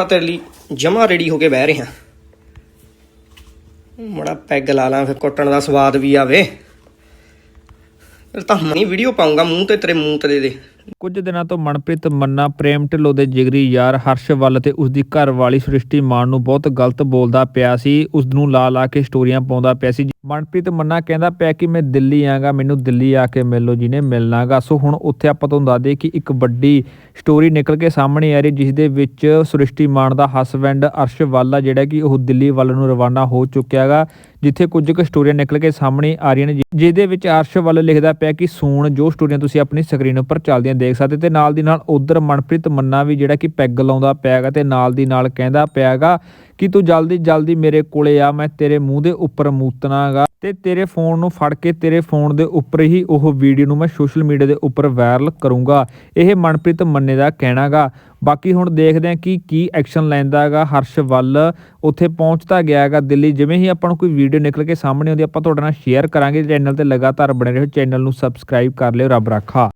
ਤਾਂ ਤੇਰੇ ਲਈ ਜਮਾ ਰੈਡੀ ਹੋ ਕੇ ਬਹਿ ਰਿਹਾ। ਮੜਾ ਪੈਗ ਲਾ ਲਾਂ, ਫਿਰ ਕੁੱਟਣ ਦਾ ਸਵਾਦ ਵੀ ਆਵੇ। ਫਿਰ ਤਾਂ ਹੁਣੀ ਵੀਡੀਓ ਪਾਉਂਗਾ ਮੂੰਹ ਤੇ ਤੇਰੇ ਮੂੰਹ ਤੇ ਦੇ ਦੇ। ਕੁਝ ਦਿਨਾਂ ਤੋਂ ਮਨਪ੍ਰੀਤ ਮੰਨਾ ਪ੍ਰੇਮ ਢਿੱਲੋਂ ਦੇ ਜਿਗਰੀ ਯਾਰ ਹਰਸ਼ ਵੱਲ ਤੇ ਉਸ ਦੀ ਘਰ ਸ੍ਰਿਸ਼ਟੀ ਮਾਨ ਨੂੰ ਬਹੁਤ ਗਲਤ ਬੋਲਦਾ ਪਿਆ ਸੀ। ਉਸ ਨੂੰ ਲਾ ਲਾ ਕੇ ਸਟੋਰੀਆਂ ਪਾਉਂਦਾ ਪਿਆ ਸੀ। ਮਨਪ੍ਰੀਤ ਮੰਨਾ ਕਹਿੰਦਾ ਪਿਆ ਕਿ ਮੈਂ ਦਿੱਲੀ ਆਂਗਾ, ਮੈਨੂੰ ਦਿੱਲੀ ਆ ਕੇ ਮਿਲ ਲਓ ਜਿਹਨੇ ਮਿਲਣਾਗਾ। ਸੋ ਹੁਣ ਉੱਥੇ ਆਪਾਂ ਤੁਹਾਨੂੰ ਦੱਸ ਦੇ ਕਿ ਇੱਕ ਵੱਡੀ ਸਟੋਰੀ ਨਿਕਲ ਕੇ ਸਾਹਮਣੇ ਆ ਰਹੀ ਜਿਸ ਦੇ ਵਿੱਚ ਸ੍ਰਿਸ਼ਟੀ ਮਾਨ ਦਾ ਹਸਬੈਂਡ ਅਰਸ਼ ਵਾਲਾ ਜਿਹੜਾ ਕਿ ਉਹ ਦਿੱਲੀ ਵੱਲ ਨੂੰ ਰਵਾਨਾ ਹੋ ਚੁੱਕਿਆਗਾ, ਜਿੱਥੇ ਕੁਝ ਕੁ ਸਟੋਰੀਆਂ ਨਿਕਲ ਕੇ ਸਾਹਮਣੇ ਆ ਰਹੀਆਂ ਨੇ ਜਿਹਦੇ ਵਿੱਚ ਅਰਸ਼ ਵੱਲ ਲਿਖਦਾ ਪਿਆ ਕਿ ਸੂਣ, ਜੋ ਸਟੋਰੀਆਂ ਤੁਸੀਂ ਆਪਣੀ ਸਕਰੀਨ ਉੱਪਰ ਚੱਲਦੀਆਂ ਦੇਖ ਸਕਦੇ ਤੇ ਨਾਲ ਦੀ ਨਾਲ ਉਧਰ ਮਨਪ੍ਰੀਤ ਮੰਨਾ ਵੀ ਜਿਹੜਾ ਕਿ ਪੈਗ ਲਾਉਂਦਾ ਪਿਆਗਾ ਤੇ ਨਾਲ ਦੀ ਨਾਲ ਕਹਿੰਦਾ ਪਿਆਗਾ ਕਿ ਤੂੰ ਜਲਦੀ ਜਲਦੀ ਮੇਰੇ ਕੋਲੇ ਆ, ਮੈਂ ਤੇਰੇ ਮੂੰਹ ਦੇ ਉੱਪਰ ਮੂਤਨਾਗਾ। ਤੇ ਤੇਰੇ ਫੋਨ ਨੂੰ ਫੜ ਕੇ ਤੇਰੇ ਫੋਨ ਦੇ ਉੱਪਰ ਹੀ ਉਹ ਵੀਡੀਓ ਨੂੰ ਮੈਂ ਸੋਸ਼ਲ ਮੀਡੀਆ ਦੇ ਉੱਪਰ ਵਾਇਰਲ ਕਰੂੰਗਾ। ਇਹ ਮਨਪ੍ਰੀਤ ਮੰਨੇ ਦਾ ਕਹਿਣਾਗਾ। ਬਾਕੀ ਹੁਣ ਦੇਖਦੇ ਹਾਂ ਕਿ ਕੀ ਐਕਸ਼ਨ ਲੈਂਦਾ ਹੈਗਾ ਹਰਸ਼ ਵੱਲ। ਉੱਥੇ ਪਹੁੰਚਦਾ ਗਿਆ ਹੈਗਾ ਦਿੱਲੀ। ਜਿਵੇਂ ਹੀ ਆਪਾਂ ਨੂੰ ਕੋਈ ਵੀਡੀਓ ਨਿਕਲ ਕੇ ਸਾਹਮਣੇ ਆਉਂਦੀ, ਆਪਾਂ ਤੁਹਾਡੇ ਨਾਲ ਸ਼ੇਅਰ ਕਰਾਂਗੇ। ਚੈਨਲ ਤੇ ਲਗਾਤਾਰ ਬਣੇ ਰਹੋ। ਚੈਨਲ ਨੂੰ ਸਬਸਕ੍ਰਾਈਬ ਕਰ ਲਿਓ। ਰੱਬ ਰਾਖਾ।